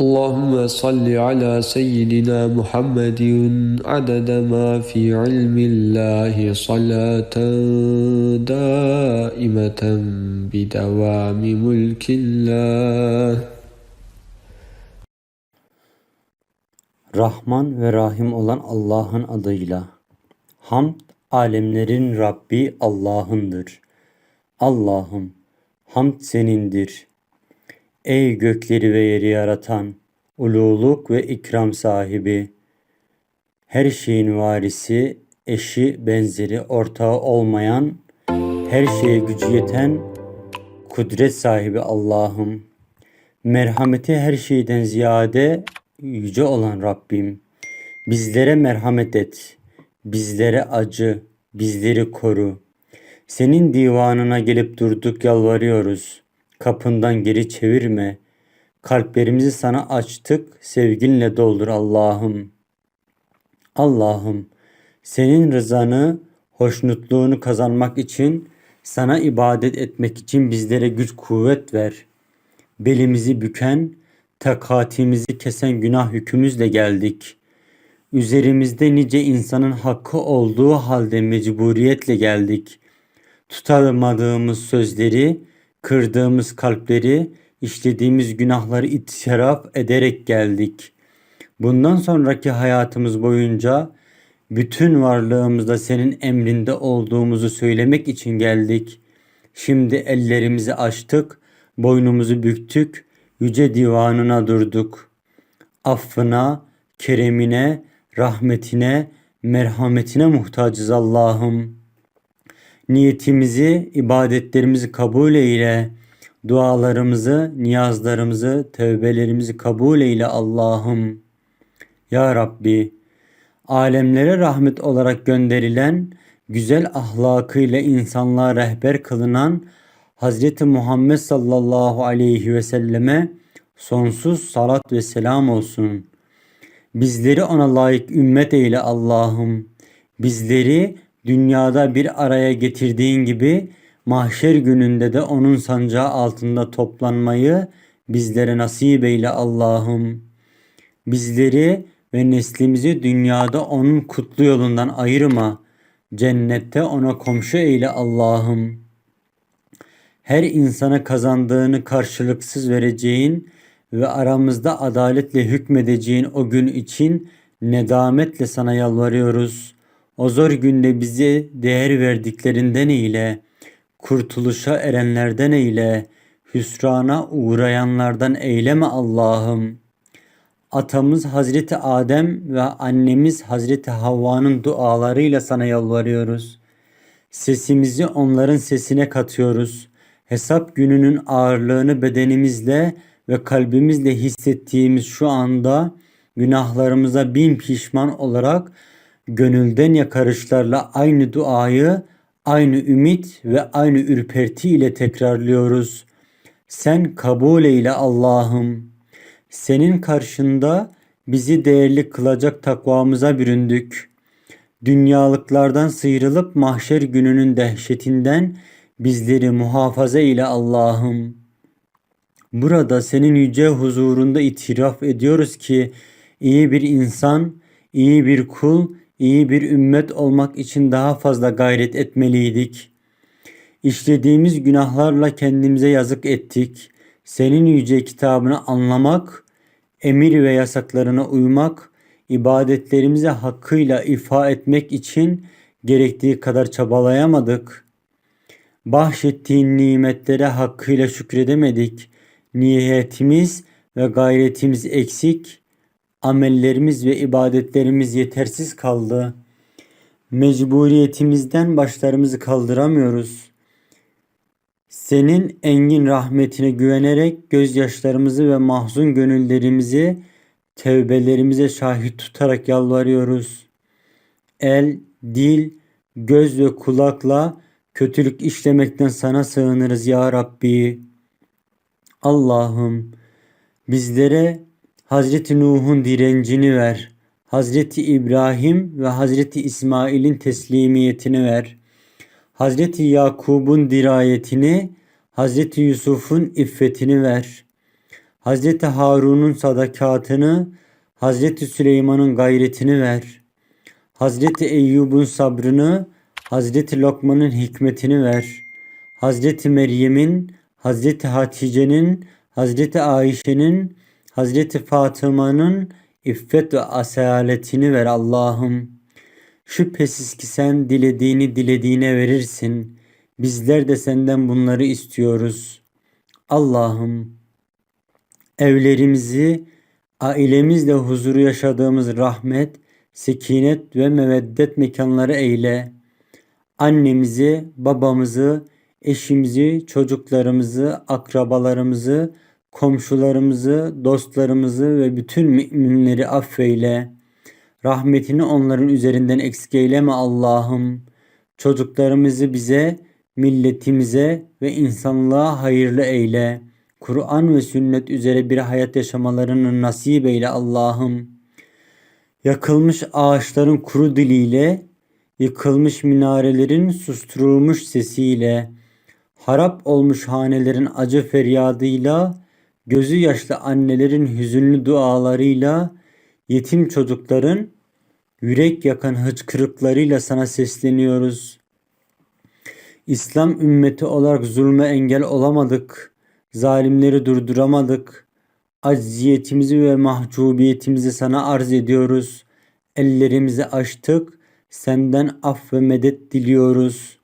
اللهم صل على سيدنا محمد عدد ما في علم الله صلاة دائمة بدوام ملك الله Rahman ve Rahim olan Allah'ın adıyla. Hamd alemlerin Rabbi Allah'ındır. Allah'ım hamd senindir. Ey gökleri ve yeri yaratan, ululuk ve ikram sahibi, her şeyin varisi, eşi, benzeri, ortağı olmayan, her şeye gücü yeten, kudret sahibi Allah'ım. Merhameti her şeyden ziyade yüce olan Rabbim. Bizlere merhamet et. Bizlere acı, bizleri koru. Senin divanına gelip durduk yalvarıyoruz. Kapından geri çevirme. Kalplerimizi sana açtık, sevginle doldur Allah'ım. Allah'ım, senin rızanı, hoşnutluğunu kazanmak için, sana ibadet etmek için bizlere güç kuvvet ver. Belimizi büken, takatimizi kesen günah yükümüzle geldik. Üzerimizde nice insanın hakkı olduğu halde mecburiyetle geldik. Tutamadığımız sözleri, kırdığımız kalpleri, işlediğimiz günahları itiraf ederek geldik. Bundan sonraki hayatımız boyunca bütün varlığımızda senin emrinde olduğumuzu söylemek için geldik. Şimdi ellerimizi açtık, boynumuzu büktük, yüce divanına durduk. Affına, keremine, rahmetine, merhametine muhtacız Allah'ım. Niyetimizi, ibadetlerimizi kabul eyle. Dualarımızı, niyazlarımızı, tövbelerimizi kabul eyle Allah'ım. Ya Rabbi, alemlere rahmet olarak gönderilen, güzel ahlakıyla insanlığa rehber kılınan Hz. Muhammed sallallahu aleyhi ve selleme sonsuz salat ve selam olsun. Bizleri ona layık ümmet eyle Allah'ım. Bizleri dünyada bir araya getirdiğin gibi mahşer gününde de onun sancağı altında toplanmayı bizlere nasip eyle Allah'ım. Bizleri ve neslimizi dünyada onun kutlu yolundan ayırma. Cennette ona komşu eyle Allah'ım. Her insana kazandığını karşılıksız vereceğin ve aramızda adaletle hükmedeceğin o gün için nedametle sana yalvarıyoruz. O zor günde bize değer verdiklerinden eyle, kurtuluşa erenlerden eyle, hüsrana uğrayanlardan eyleme Allah'ım. Atamız Hazreti Adem ve annemiz Hazreti Havva'nın dualarıyla sana yalvarıyoruz. Sesimizi onların sesine katıyoruz. Hesap gününün ağırlığını bedenimizle ve kalbimizle hissettiğimiz şu anda günahlarımıza bin pişman olarak gönülden yakarışlarla aynı duayı, aynı ümit ve aynı ürperti ile tekrarlıyoruz. Sen kabul eyle Allah'ım. Senin karşında bizi değerli kılacak takvamıza büründük. Dünyalıklardan sıyrılıp mahşer gününün dehşetinden bizleri muhafaza ile Allah'ım. Burada senin yüce huzurunda itiraf ediyoruz ki iyi bir insan, iyi bir kul, iyi bir ümmet olmak için daha fazla gayret etmeliydik. İşlediğimiz günahlarla kendimize yazık ettik. Senin yüce kitabını anlamak, emir ve yasaklarına uymak, ibadetlerimize hakkıyla ifa etmek için gerektiği kadar çabalayamadık. Bahşettiğin nimetlere hakkıyla şükredemedik. Niyetimiz ve gayretimiz eksik, amellerimiz ve ibadetlerimiz yetersiz kaldı. Mecburiyetimizden başlarımızı kaldıramıyoruz. Senin engin rahmetine güvenerek gözyaşlarımızı ve mahzun gönüllerimizi tevbelerimize şahit tutarak yalvarıyoruz. El, dil, göz ve kulakla kötülük işlemekten sana sığınırız ya Rabbi. Allah'ım bizlere Hazreti Nuh'un direncini ver. Hazreti İbrahim ve Hazreti İsmail'in teslimiyetini ver. Hazreti Yakub'un dirayetini, Hazreti Yusuf'un iffetini ver. Hazreti Harun'un sadakatını, Hazreti Süleyman'ın gayretini ver. Hazreti Eyyub'un sabrını, Hazreti Lokman'ın hikmetini ver. Hazreti Meryem'in, Hazreti Hatice'nin, Hazreti Ayşe'nin, Hazreti Fatıma'nın iffet ve asaletini ver Allah'ım. Şüphesiz ki sen dilediğini dilediğine verirsin. Bizler de senden bunları istiyoruz. Allah'ım evlerimizi ailemizle huzuru yaşadığımız rahmet, sekinet ve meveddet mekanları eyle. Annemizi, babamızı, eşimizi, çocuklarımızı, akrabalarımızı, komşularımızı, dostlarımızı ve bütün müminleri affeyle. Rahmetini onların üzerinden eksik eyleme Allah'ım. Çocuklarımızı bize, milletimize ve insanlığa hayırlı eyle. Kur'an ve sünnet üzere bir hayat yaşamalarını nasip eyle Allah'ım. Yakılmış ağaçların kuru diliyle, yıkılmış minarelerin susturulmuş sesiyle, harap olmuş hanelerin acı feryadıyla, gözü yaşlı annelerin hüzünlü dualarıyla, yetim çocukların yürek yakan hıçkırıklarıyla sana sesleniyoruz. İslam ümmeti olarak zulme engel olamadık. Zalimleri durduramadık. Acziyetimizi ve mahcubiyetimizi sana arz ediyoruz. Ellerimizi açtık. Senden af ve medet diliyoruz.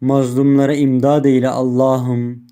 Mazlumlara imdad eyle Allah'ım.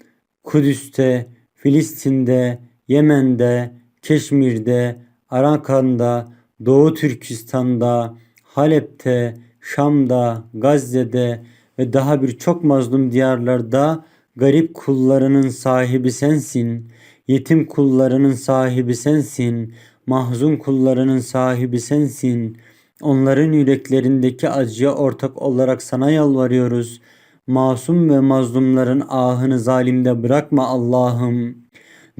Kudüs'te, Filistin'de, Yemen'de, Keşmir'de, Arakan'da, Doğu Türkistan'da, Halep'te, Şam'da, Gazze'de ve daha birçok mazlum diyarlarda garip kullarının sahibi sensin. Yetim kullarının sahibi sensin. Mahzun kullarının sahibi sensin. Onların yüreklerindeki acıya ortak olarak sana yalvarıyoruz. Masum ve mazlumların ahını zalimde bırakma Allah'ım.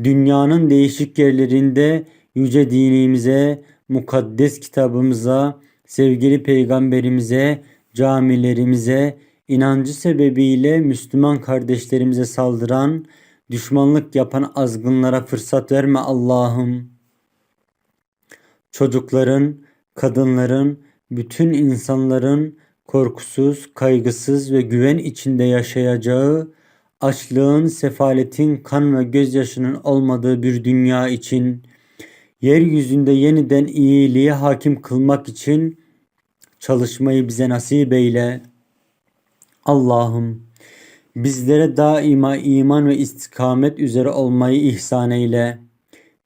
Dünyanın değişik yerlerinde yüce dinimize, mukaddes kitabımıza, sevgili peygamberimize, camilerimize, inancı sebebiyle Müslüman kardeşlerimize saldıran, düşmanlık yapan azgınlara fırsat verme Allah'ım. Çocukların, kadınların, bütün insanların korkusuz, kaygısız ve güven içinde yaşayacağı, açlığın, sefaletin, kan ve gözyaşının olmadığı bir dünya için, yeryüzünde yeniden iyiliğe hakim kılmak için çalışmayı bize nasip eyle. Allah'ım bizlere daima iman ve istikamet üzere olmayı ihsan eyle.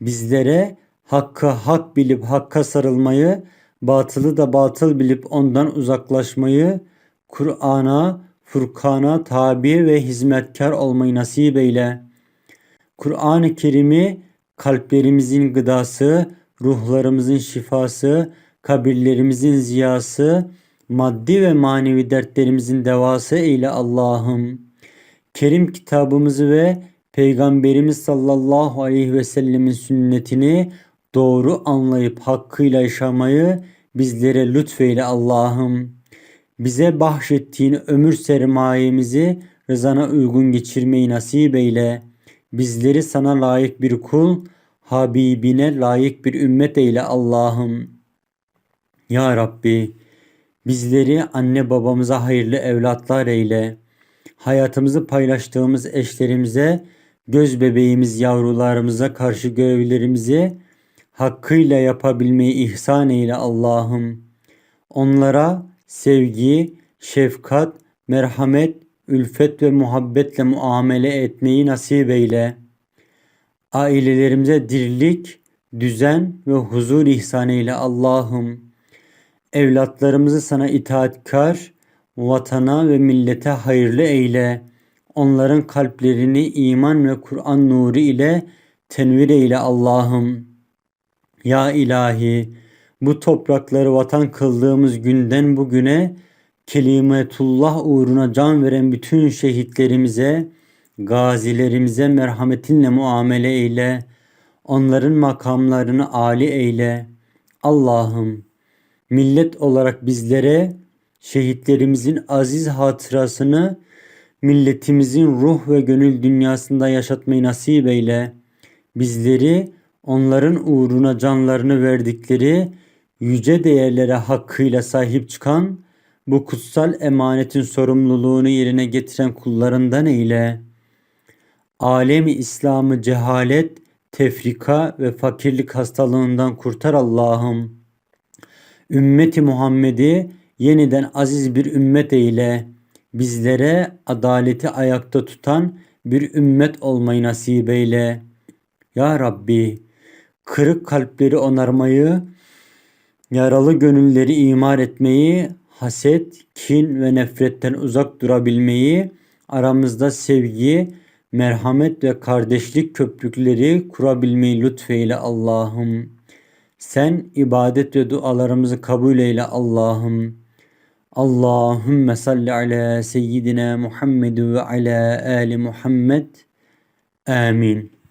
Bizlere hakkı hak bilip hakka sarılmayı, batılı da batıl bilip ondan uzaklaşmayı, Kur'an'a, Furkan'a tabi ve hizmetkar olmayı nasip eyle. Kur'an-ı Kerim'i kalplerimizin gıdası, ruhlarımızın şifası, kabirlerimizin ziyası, maddi ve manevi dertlerimizin devası eyle Allah'ım. Kerim kitabımızı ve Peygamberimiz sallallahu aleyhi ve sellemin sünnetini doğru anlayıp hakkıyla yaşamayı bizlere lütfeyle Allah'ım. Bize bahşettiğin ömür sermayemizi rızana uygun geçirmeyi nasip eyle. Bizleri sana layık bir kul, Habibine layık bir ümmet eyle Allah'ım. Ya Rabbi bizleri anne babamıza hayırlı evlatlar eyle. Hayatımızı paylaştığımız eşlerimize, göz bebeğimiz yavrularımıza karşı görevlerimizi hakkıyla yapabilmeyi ihsan eyle Allah'ım. Onlara sevgi, şefkat, merhamet, ülfet ve muhabbetle muamele etmeyi nasip eyle. Ailelerimize dirlik, düzen ve huzur ihsan eyle Allah'ım. Evlatlarımızı sana itaatkar, vatana ve millete hayırlı eyle. Onların kalplerini iman ve Kur'an nuru ile tenvir eyle Allah'ım. Ya ilahi bu toprakları vatan kıldığımız günden bugüne kelimetullah uğruna can veren bütün şehitlerimize, gazilerimize merhametinle muamele eyle. Onların makamlarını âli eyle. Allah'ım millet olarak bizlere şehitlerimizin aziz hatırasını milletimizin ruh ve gönül dünyasında yaşatmayı nasip eyle. bizleri onların uğruna canlarını verdikleri yüce değerlere hakkıyla sahip çıkan bu kutsal emanetin sorumluluğunu yerine getiren kullarından eyle. Alemi İslam'ı cehalet, tefrika ve fakirlik hastalığından kurtar Allah'ım. Ümmeti Muhammed'i yeniden aziz bir ümmet eyle. Bizlere adaleti ayakta tutan bir ümmet olmayı nasip eyle. Ya Rabbi, kırık kalpleri onarmayı, yaralı gönülleri imar etmeyi, haset, kin ve nefretten uzak durabilmeyi, aramızda sevgi, merhamet ve kardeşlik köprükleri kurabilmeyi lütfeyle Allah'ım. Sen ibadet ve dualarımızı kabul eyle Allah'ım. Allahümme salli ala seyyidina Muhammed ve ala ali Muhammed. Amin.